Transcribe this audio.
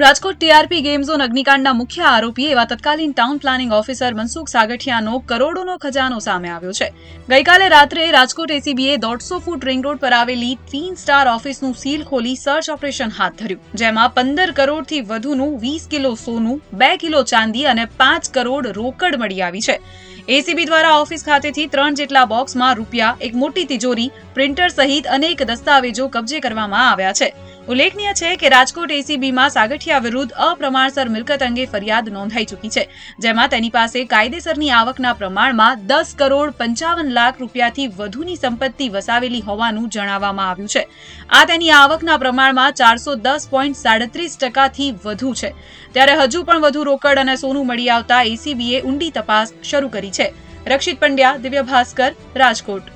Rajkot TRP game zone અગ્નિકાંડના મુખ્ય આરોપી એવા તત્કાલીન ટાઉન પ્લાનિંગ ઓફિસર મનસુખ સાગઠિયાનો કરોડોનો ખજાનો સામે આવ્યો છે. ગઈકાલે રાત્રે રાજકોટ એસીબીએ દોઢસો ફૂટ રિંગ રોડ પર આવેલી તીન સ્ટાર ઓફિસનું સીલ ખોલી સર્ચ ઓપરેશન હાથ ધર્યું. જેમાં પંદર કરોડથી વધુનું વીસ કિલો સોનું, બે કિલો ચાંદી અને પાંચ કરોડ રોકડ મળી આવી છે. એસીબી દ્વારા ઓફિસ ખાતેથી ત્રણ જેટલા બોક્સમાં રૂપિયા, એક મોટી તિજોરી, પ્રિન્ટર સહિત અનેક દસ્તાવેજો કબજે કરવામાં આવ્યા છે. ઉલ્લેખનીય છે કે રાજકોટ એસીબીમાં સાગઠિયા વિરુદ્ધ અપ્રમાણસર મિલકત અંગે ફરિયાદ નોંધાઈ ચૂકી છે, જેમાં તેની પાસે કાયદેસરની આવકના પ્રમાણમાં દસ કરોડ પંચાવન લાખ રૂપિયાથી વધુની સંપત્તિ વસાવેલી હોવાનું જણાવવામાં આવ્યું છે. આ તેની આવકના પ્રમાણમાં ચારસો દસ પોઈન્ટ સાડત્રીસ ટકાથી વધુ છે. ત્યારે હજુ પણ વધુ રોકડ અને સોનું મળી આવતા એસીબીએ ઊંડી તપાસ શરૂ કરી છે. Rakshit Pandya Divya Bhaskar Rajkot.